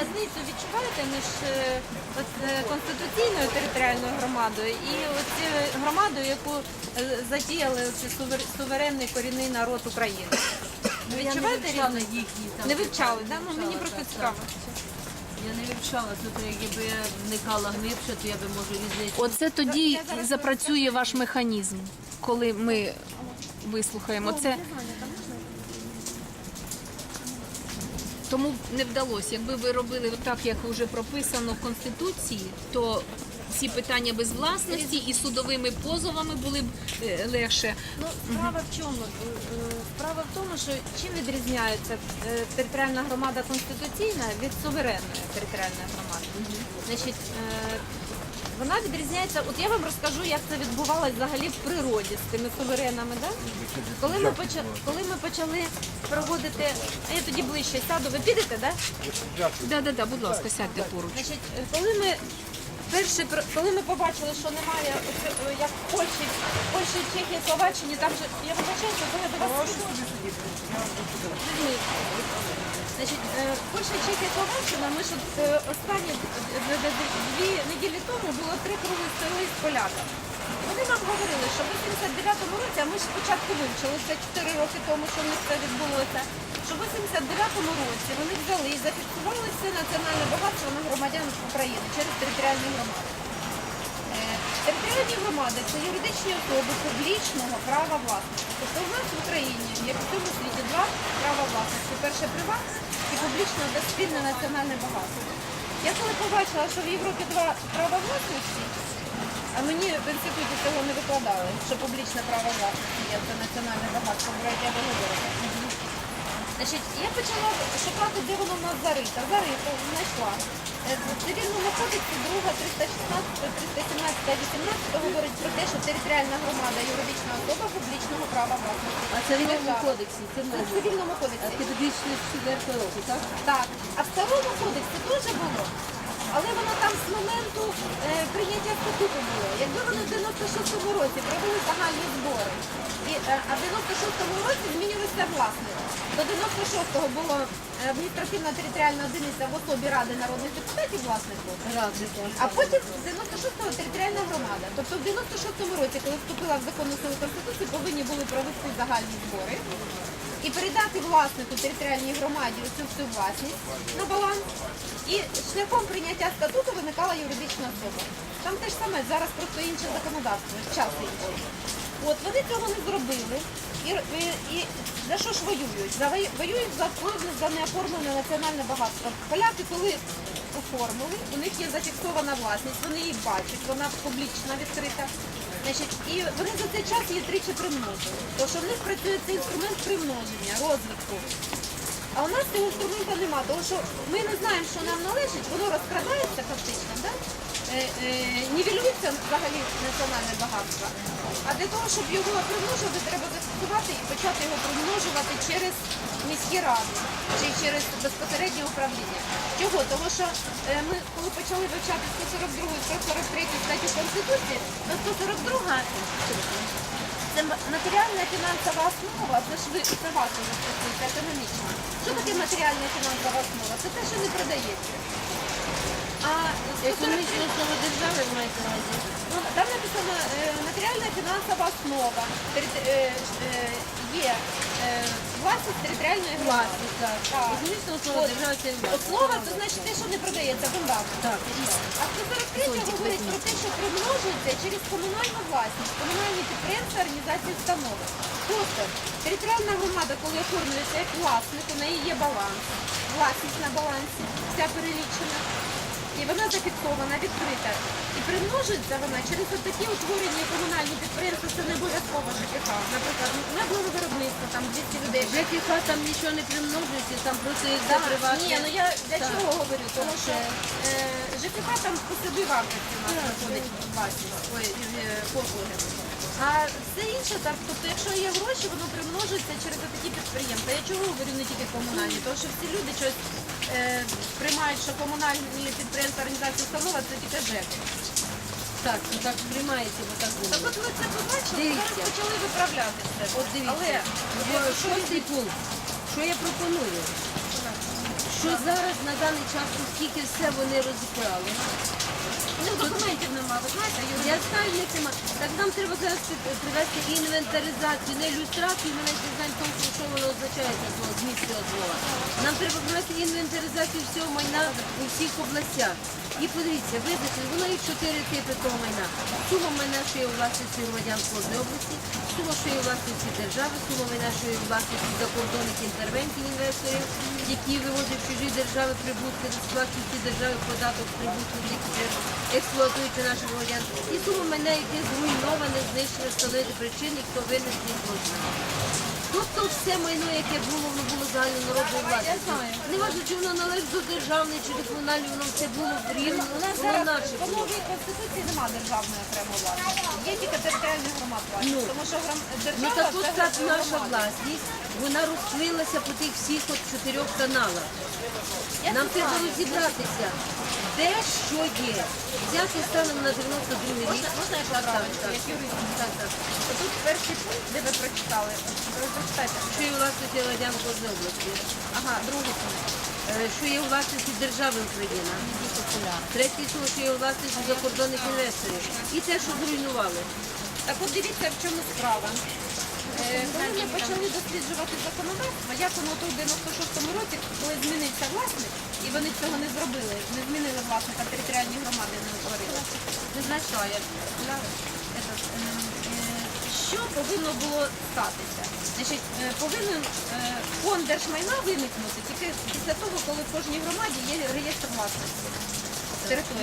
Різницю відчуваєте між е, от, е, конституційною територіальною громадою і оці громадою, яку е, сувер- суверенний корінний народ України? Відчуваєте різницю? їхні там. Не вивчали, да? Ну мені просто цікаво. Я не вивчала, це якби я вникала глибше, то я би можу різницю. Оце тоді Я запрацює ваш механізм, коли ми вислухаємо це. Тому не вдалося. Якби ви робили так, як вже прописано в Конституції, то ці питання безвласності і судовими позовами були б е, легше. Ну, справа в чому? Е, Справа в тому, що чим відрізняється е, територіальна громада конституційна від суверенної територіальної громади. Значить, е, вона відрізняється. От я вам розкажу, як це відбувалося взагалі в природі з тими суверенами. Да? Коли ми почали, коли ми почали проводити, а я тоді ближче сяду, ви підете, да? Да, да, да, будь ласка, сядьте поруч. Значить, коли ми перше коли ми побачили, що немає оце, е, як в Польщі, в Польщі, Чехії, Словаччині, там же я вибачаю, що коли до вас. Значить, е, Польща, Чехія, Словаччина, ми ж е, останні д- дві неділі тому було три круги столи з поляками. Вони нам говорили, що в 89-му році, а ми ж спочатку вивчили це 4 роки тому, що в них це відбулося. Що в 89-му році вони взяли і зафіксували все національне багатство на громадян України через територіальні громади. Е, Територіальні громади це юридичні особи публічного права власності. Тобто у нас в Україні, як в цьому світі, два права власності. Перше приватне і публічне та спільне національне багатство. Я коли побачила, що в Європі два права власності, а мені в інституті цього не викладали, що публічне право власності є це національне багатство, про яке ви. Значить, я почала шукати, де воно в нас зарито. Зарито, знайшла. Е, цивільному кодексі 2, 316, 317, 18 говорить про те, що територіальна громада юридична особа публічного права власності. А це в Держава. кодексі, це в Це в новому. цивільному А кодексі. ти 2004 року, так? Так. А в старому кодексі теж було. Але воно там з моменту е, прийняття статуту було. Якби вони в 96-му році провели загальні збори, і, е, а в 96-му році змінилися власники. До 96-го було е, адміністративна територіальна одиниця в особі Ради народних депутатів. Радника. А потім з 96-го територіальна громада. Тобто в 96-му році, коли вступила в законну силу Конституції, повинні були провести загальні збори і передати власнику територіальній громаді цю всю власність на баланс. І шляхом прийняття статуту виникала юридична особа. Там те ж саме, зараз просто інше законодавство, час інший. От вони цього не зробили. І, і, і за що ж воюють? За, воюють за за неоформлене національне багатство. Поляки, коли оформили, у них є зафіксована власність, вони її бачать, вона публічна, відкрита. Значить, і вони за цей час її тричі примножили. Тому що в них працює цей інструмент примноження, розвитку. А у нас цього інструменту немає, тому що ми не знаємо, що нам належить, воно розкрадається фактично, да? Е, е, нівелюється взагалі національне багатство. А для того, щоб його примножити, треба зафіксувати і почати його примножувати через міські ради чи через безпосереднє управління. Чого? Тому що е, ми, коли почали вивчати 142 і 143 статтю Конституції, то 142 це матеріальна фінансова основа, це ж ви це вас стосується економічно. Що таке матеріальна фінансова основа? Це те, що не продається. А 143 Економічна основа держави маєте на увазі? Ну, там написано е, матеріальна фінансова основа. Е, е, є е, власність територіальної громади. Власність, так. Так. Економічна основа От. держави це власність. Основа це значить те, що не продається. Так. А 143 говорить про те, що примножується через комунальну власність, комунальні підприємства, організації установи. Тобто територіальна громада, коли оформлюється як власник, у неї є баланс, власність на балансі, вся перелічена. І вона зафіксована, відкрита. І примножується вона через такі утворені комунальні підприємства, це не обов'язково ЖКХ. Наприклад, меблеве виробництво, там 200 людей. ЖКХ там нічого не примножується, там просто є Да, приватне. Ні, ну я для Так. чого говорю? Тому що е, ЖКХ там по собі вартості у нас виходить ой, е, послуги. А все інше, так, тобто, якщо є гроші, воно примножується через такі підприємства. Я чого говорю не тільки комунальні, тому що всі люди щось приймають, що комунальні підприємства, організації установа це тільки ЖЕКи. Так, ну так приймається, бо так Так от ви це побачили, Дивіться. зараз почали виправляти це. От дивіться, Але шостий пункт. Що я пропоную? Що зараз на даний час, оскільки все вони розібрали. Документів немає, ви знаєте? Я знаю, них нема. Так нам треба зараз привести інвентаризацію, не ілюстрацію, ми навіть не знаємо толком, що воно означає це слово, зміст цього слова. Нам треба привести інвентаризацію всього майна у всіх областях. І подивіться, визначили, воно є чотири типи того майна. Сума майна, що є у власності громадян кожної області, сума, що є у власності держави, сума майна, що є у власності закордонних інтервенцій інвесторів, які вивозять чужі держави прибутки, сплачують держави податок з прибутків, які експлуатуючи наших громадян, і сума майна, яке зруйноване, знищене, встановити причини, хто винен цих злочинів. Тобто все майно, яке було, воно було загальнонародною власністю. Не важливо, чи воно належить до державної, чи до комунальної, воно все було рівно, У воно наше по було. новій конституції немає державної окремої власності. Є тільки територіальний громад власність. Ну. Тому що гром... Ну держава так це так наша власність, вона розплилася по тих всіх от чотирьох каналах. Я Нам це треба знаю. розібратися, де що є. Взяти станом на 92 рік. Можна, я так. Тут перший пункт, де ви прочитали. Що є у власності громадян кожної області. Ага, другий пункт. Е, Що є у власності держави Україна. Третій суд, що є власності закордонних інвесторів. І те, що зруйнували. Так от дивіться, в чому справа. Е, Коли ми почали досліджувати законодавство, як воно тут в 96-му році, коли змінився власник, і вони цього не зробили, не змінили власника територіальні громади, не этот, ем, е, Що повинно було статися? Значить, е, повинен е, фонд держмайна виникнути тільки після того, коли в кожній громаді є реєстр власності.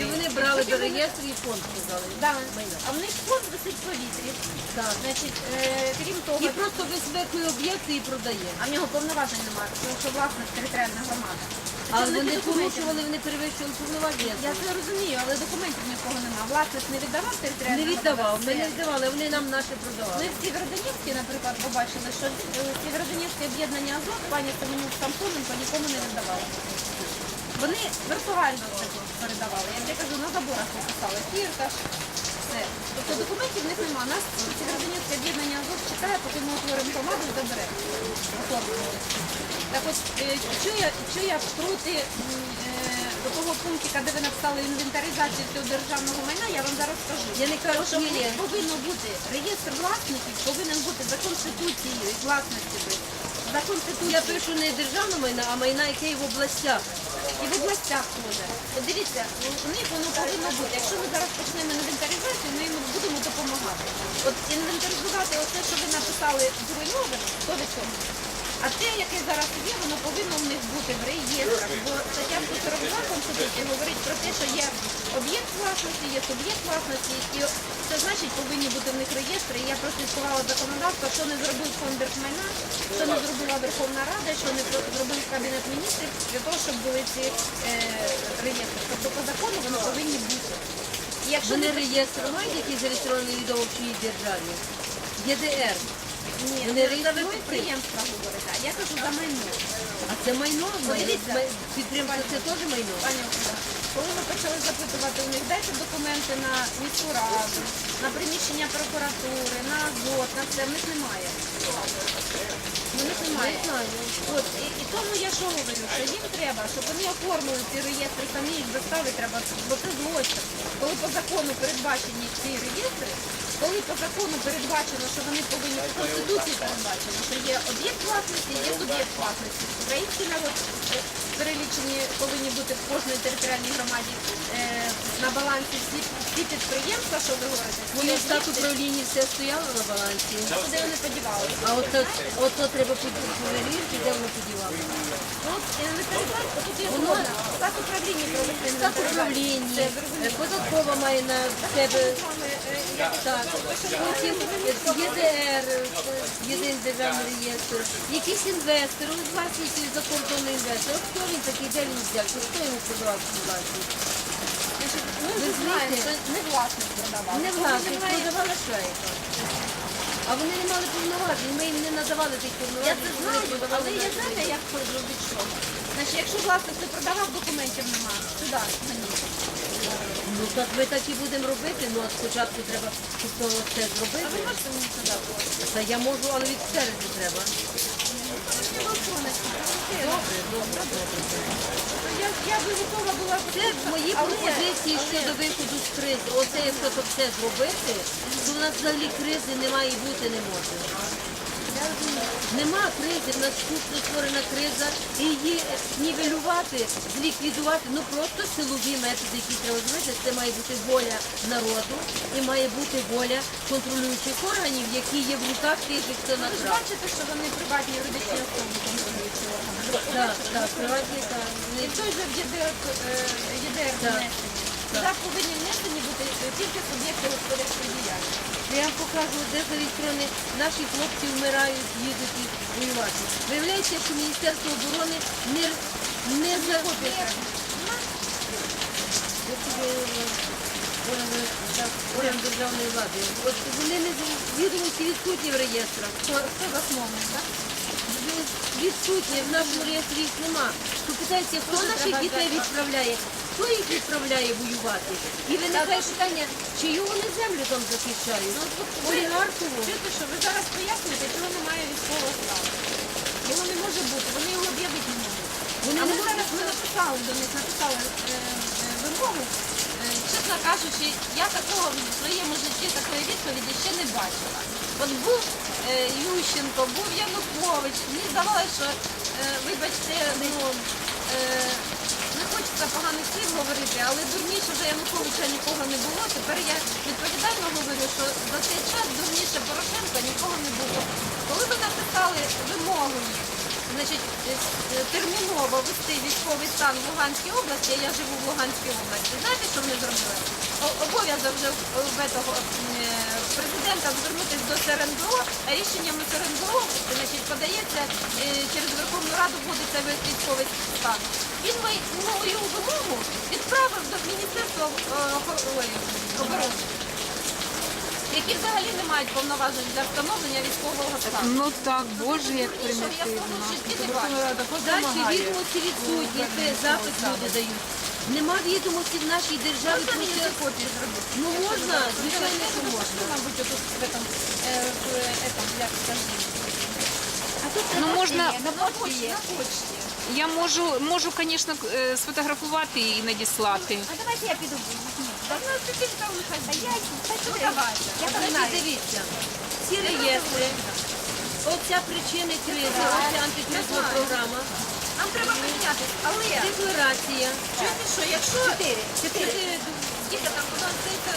І вони брали до реєстру і фонд сказали. Да. А в них фонд висить в повітрі. Значить, е, крім того, І просто висмикує об'єкти і продає. а в нього повноважень немає, тому що власник територіальна громада. А Це в них вони порушували, вони перевищували повноваження. Я це розумію, але документів нікого немає. Власник не віддавав територіальну Не віддавав, ми не віддавали, вони нам наші Ми продавали. в Сєвєродонецьку, наприклад, побачили, що е, Сєвєродонецьке об'єднання Азот пані Семенюк Самсоненко нікому не віддавала. Вони віртуально це передавали. Як я кажу, на заборах написали фірташ, все. Тобто документів в них немає. Нас Сєвєродонецьке об'єднання Азот чекає, поки ми утворимо громаду і забере. Оформимо. Так от, е, що я, що я проти м, е, до того пунктика, де ви написали інвентаризацію цього державного майна, я вам зараз скажу. Я не кажу, що що в ні. них повинно бути реєстр власників, повинен бути за конституцією і власності. За Я конституцією пишу не державна майна, а майна, яке є в областях. І в областях. От дивіться, у них воно повинно бути. Якщо ми зараз почнемо інвентаризацію, ми їм будемо допомагати. От інвентаризувати оце, що ви написали зруйноване, то від цього. А те, яке зараз є, воно повинно в них бути в реєстрах. Бо стаття 142 Конституції говорить про те, що є об'єкт власності, є суб'єкт власності, і це значить повинні бути в них реєстри. І я прослідкувала законодавство, що не зробив фонд держмайна, що не зробила Верховна Рада, що не зробив Кабінет міністрів для того, щоб були ці е, реєстри. Тобто по закону вони повинні бути. І якщо Вони не реєстр мають, який зареєстрований відомо в чиїй державі. ЄДР. Ні, вони це за підприємства говорите, а я кажу за майно. А це майно. Подивіться. Підприємство це теж майно. Пані Оксана, коли ми почали запитувати у них, дайте документи на міську раду, на приміщення прокуратури, на АЗОТ, на це в них немає. У них немає. От, і, і тому я що говорю, що їм треба, щоб вони оформили ці реєстри, самі їх застави треба, бо це злочин. Коли по закону передбачені ці реєстри, коли по закону передбачено, що вони повинні в Конституції передбачено, що є об'єкт власності, є суб'єкт власності. Український народ е, перелічені повинні бути в кожній територіальній громаді е, на балансі всі, всі підприємства, що ви говорите, Вони в управління все стояло на балансі. куди вони подівали. А от, от, от треба перевірити, де воно подівало. От згодна. Управління Штат управління, податкова має на себе. Так, потім ЄДР, єдиний державний реєстр, якийсь інвестор, ось власність закордонний інвестор. От хто він такий, де він взявся, хто йому продавав цю власність? Ми знаємо, що не власник продавав. Не власник, продавала швейка. А вони не мали повноважень, ми їм не надавали тих Я повноважень. це вони знаю, продавали але я на знаєте, як зробити що? Значить, якщо власник не продавав, документів немає. Сюди, ганіть. Ну так ми так і будемо робити, ну а спочатку треба щоб то це А зробити. ви можете мені сюди? Та я можу, але від спереду треба. Добре, добре, добре. Я, я би готова була Це мої пропозиції щодо виходу з кризи. Оце якщо то все зробити, в нас взагалі кризи не має бути не може. Нема кризи, в нас штучно створена криза, і її нівелювати, зліквідувати, ну просто силові методи, які треба зробити, це має бути воля народу і має бути воля контролюючих органів, які є в руках тих, хто Ви ж бачите, що вони приватні юридичні особи контролюючі органи. Так, так, приватні так. І той же в ЄДР, е, ЄДР Так. повинні внесені бути тільки суб'єкти господарської діяльності. Я вам покажу, де з сторони наші хлопці вмирають, їдуть і воювати. Виявляється, що Міністерство оборони не, не за орган, державної влади. От вони не відомості відсутні в реєстрах. Хто, хто засновник, так? Відсутні, в нашому реєстрі їх нема. То питається, хто наших дітей відправляє, хто їх відправляє воювати. І виникає питання, чию вони землю там захищають? Олігархову? Чуєте, що ви зараз пояснюєте, чого немає військового стану. Його не може бути, вони його об'явити не можуть. Вони а ми зараз ми написали до них, написали е, е, вимогу. Е, чесно кажучи, я такого в своєму житті такої відповіді ще не бачила. От був е, Ющенко, був Янукович. Мені здавалося, що, е, вибачте, ну, е, хочеться поганих слів говорити, але дурніше вже Януковича нікого не було. Тепер я відповідально говорю, що за цей час дурніше Порошенка нікого не було. Коли ви написали вимогу значить, е, е, терміново вести військовий стан в Луганській області, я живу в Луганській області, знаєте, що вони зробили? Обов'язок вже этого, е, президента звернутися до СРНБО, а рішенням СРНБО значить, подається е, через Верховну Раду вводиться весь військовий стан. Він мою вимогу відправив до Міністерства е, оборони, які взагалі не мають повноважень для встановлення військового стану. Ну так, боже, як Що примітивно. Далі відомості відсутні, це запит люди дають. Нема відомості в нашій державі мені копію зробити? Ну можна, звичайно, що Ну, можна. мабуть, отут в этом, в этом, як. А тут Ну, можна- на почті, на почті. Я можу, можу, звісно, е, сфотографувати і надіслати. А давайте я піду. Ну, давайте. Значить, дивіться, ці реєстри, оця причини кризи, оця антикризова програма, Нам треба прийняти, але декларація. чуєте, що якщо... Чотири. Чотири. Скільки там, у нас здається,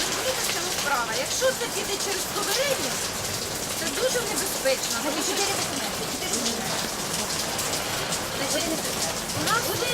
розумієте, в чому справа? Якщо це піде через суверенність, це дуже небезпечно. тому що- Значить, у нас буде